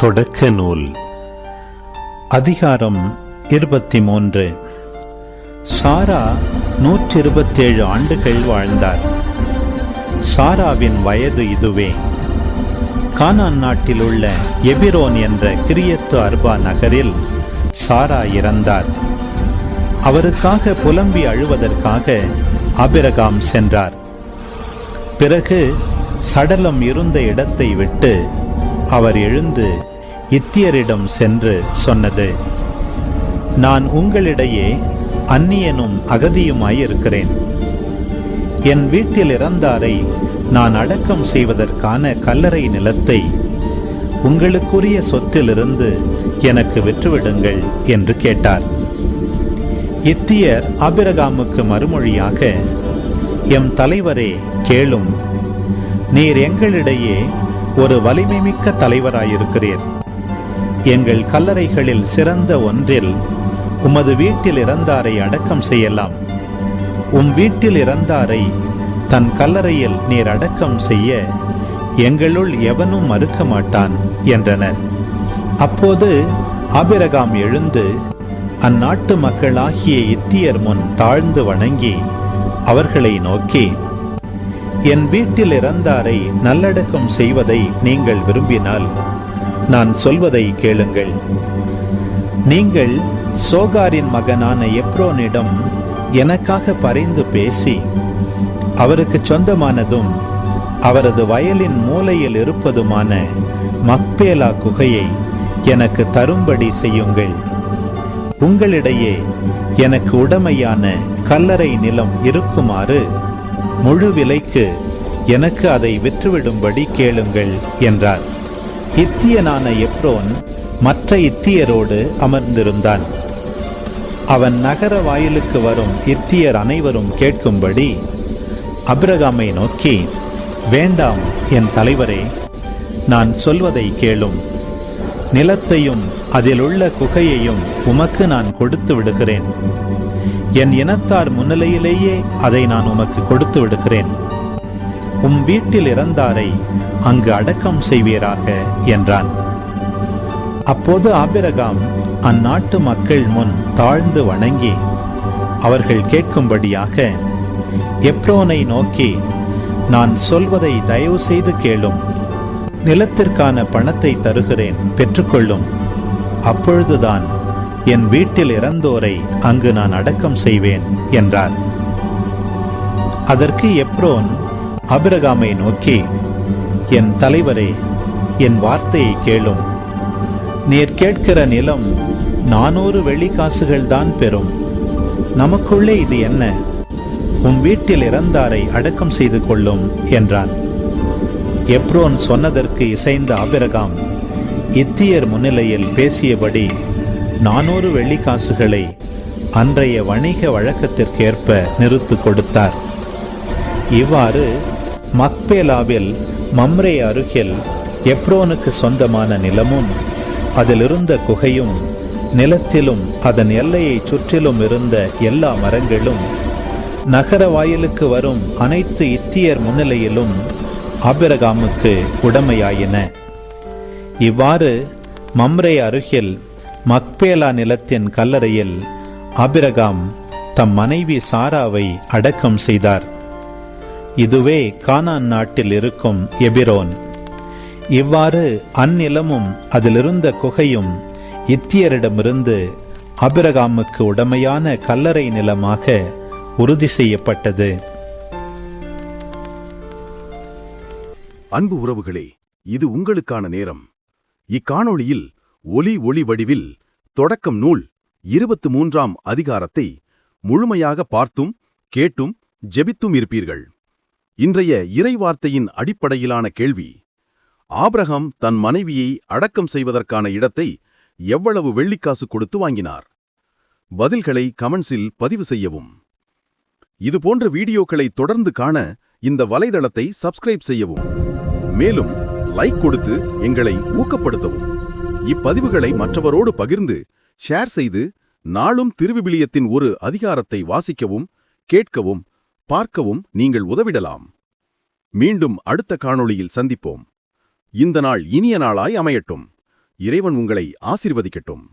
தொடக்க நூல் அதிகாரம் இருபத்தி மூன்று சாரா நூற்றி இருபத்தேழு ஆண்டுகள் வாழ்ந்தார். சாராவின் வயது இதுவே. கானான் நாட்டில் உள்ள எபிரோன் என்ற கிரியத்து அர்பா நகரில் சாரா இறந்தார். அவருக்காக புலம்பி அழுவதற்காக அபிரகாம் சென்றார். பிறகு சடலம் இருந்த இடத்தை விட்டு அவர் எழுந்து இத்தியரிடம் சென்று சொன்னது நான் உங்களிடையே அந்நியனும் அகதியுமாயிருக்கிறேன். என் வீட்டில் இறந்தாரை நான் அடக்கம் செய்வதற்கான கல்லறை நிலத்தை உங்களுக்குரிய சொத்திலிருந்து எனக்கு விற்றுவிடுங்கள் என்று கேட்டார். இத்தியர் ஆபிரகாமுக்கு மறுமொழியாக எம் தலைவரே கேளும். நீர் எங்களிடையே ஒரு வலிமைமிக்க தலைவராயிருக்கிறீர். எங்கள் கல்லறைகளில் சிறந்த ஒன்றில் உமது வீட்டில் இறந்தாரை அடக்கம் செய்யலாம். உம் வீட்டில் இறந்தாரை தன் கல்லறையில் நீர் அடக்கம் செய்ய எங்களுள் எவனும் மறுக்க மாட்டான் என்றனர். அப்போது ஆபிரகாம் எழுந்து அந்நாட்டு மக்களாகிய இத்தியர் முன் தாழ்ந்து வணங்கி அவர்களை நோக்கி என் வீட்டில் இறந்தாரை நல்லடக்கம் செய்வதை நீங்கள் விரும்பினால் நான் சொல்வதை கேளுங்கள். நீங்கள் சோகாரின் மகனான எப்ரோனிடம் எனக்காக பறைந்து பேசி அவருக்கு சொந்தமானதும் அவரது வயலின் மூலையில் இருப்பதுமான மக்பேலா குகையை எனக்கு தரும்படி செய்யுங்கள். உங்களிடையே எனக்கு உடமையான கல்லறை நிலம் இருக்குமாறு முழு விலைக்கு எனக்கு அதை விற்றுவிடும்படி கேளுங்கள் என்றார். இத்தியனான எப்ரோன் மற்ற இத்தியரோடு அமர்ந்திருந்தான். அவன் நகர வாயிலுக்கு வரும் இத்தியர் அனைவரும் கேட்கும்படி அப்ரகாமை நோக்கி வேண்டாம் என் தலைவரே நான் சொல்வதை கேளும். நிலத்தையும் அதிலுள்ள குகையையும் உமக்கு நான் கொடுத்து விடுகிறேன். என் இனத்தார் முன்னிலையிலேயே அதை நான் உமக்கு கொடுத்து விடுகிறேன். உம் வீட்டில் இறந்தாரை அங்கு அடக்கம் செய்வீராக என்றான். அப்போது ஆபிரகாம் அந்நாட்டு மக்கள் முன் தாழ்ந்து வணங்கி அவர்கள் கேட்கும்படியாக எப்ரோனை நோக்கி நான் சொல்வதை தயவு செய்து கேளும். நிலத்திற்கான பணத்தை தருகிறேன் பெற்றுக்கொள்ளும். அப்பொழுதுதான் என் வீட்டில் இறந்தோரை அங்கு நான் அடக்கம் செய்வேன் என்றார். அதற்கு எப்ரோன் அபிரகாமை நோக்கி என் தலைவரே என் வார்த்தையை கேளும். நீர் கேட்கிற நிலம் நானூறு வெள்ளிக்காசுகள் தான் பெறும். நமக்குள்ளே இது என்ன? உன் வீட்டில் இறந்தாரை அடக்கம் செய்து கொள்ளும் என்றான். எப்ரோன் சொன்னதற்கு இசைந்த ஆபிரகாம் இத்தியர் முன்னிலையில் பேசியபடி நானூறு வெள்ளிக்காசுகளை அன்றைய வணிக வழக்கத்திற்கேற்ப நிறுத்து கொடுத்தார். இவ்வாறு மக்பேலாவில் மம்ரே அருகில் எப்ரோனுக்கு சொந்தமான நிலமும் அதிலிருந்த குகையும் நிலத்திலும் அதன் எல்லையை சுற்றிலும் இருந்த எல்லா மரங்களும் நகர வாயிலுக்கு வரும் அனைத்து இத்தியர் முன்னிலையிலும் ஆபிரகாமுக்கு உடமையாயின. இவ்வாறு மம்ரே அருகில் மக்பேலா நிலத்தின் கல்லறையில் ஆபிரகாம் தம் மனைவி சாராவை அடக்கம் செய்தார். இதுவே கானான் நாட்டில் இருக்கும் எபிரோன். இவ்வாறு அந்நிலமும் அதிலிருந்த குகையும் இத்தியரிடமிருந்து அபிரகாமுக்கு உடமையான கல்லறை நிலமாக உறுதி செய்யப்பட்டது. அன்பு உறவுகளே இது உங்களுக்கான நேரம். இக்காணொளியில் ஒலி ஒளி வடிவில் தொடக்கம் நூல் இருபத்து மூன்றாம் அதிகாரத்தை முழுமையாக பார்த்தும் கேட்டும் ஜெபித்தும் இருப்பீர்கள். இன்றைய இறைவார்த்தையின் அடிப்படையிலான கேள்வி ஆபிரகாம் தன் மனைவியை அடக்கம் செய்வதற்கான இடத்தை எவ்வளவு வெள்ளிக்காசு கொடுத்து வாங்கினார்? பதில்களை கமெண்ட்ஸில் பதிவு செய்யவும். இதுபோன்ற வீடியோக்களை தொடர்ந்து காண இந்த வலைதளத்தை சப்ஸ்கிரைப் செய்யவும். மேலும் லைக் கொடுத்து எங்களை ஊக்கப்படுத்தவும். இப்பதிவுகளை மற்றவரோடு பகிர்ந்து ஷேர் செய்து நாளும் திருவிபிலியத்தின் ஒரு அதிகாரத்தை வாசிக்கவும் கேட்கவும் பார்க்கவும் நீங்கள் உதவிடலாம். மீண்டும் அடுத்த காணொளியில் சந்திப்போம். இந்த நாள் இனிய நாளாய் அமையட்டும். இறைவன் உங்களை ஆசிர்வதிக்கட்டும்.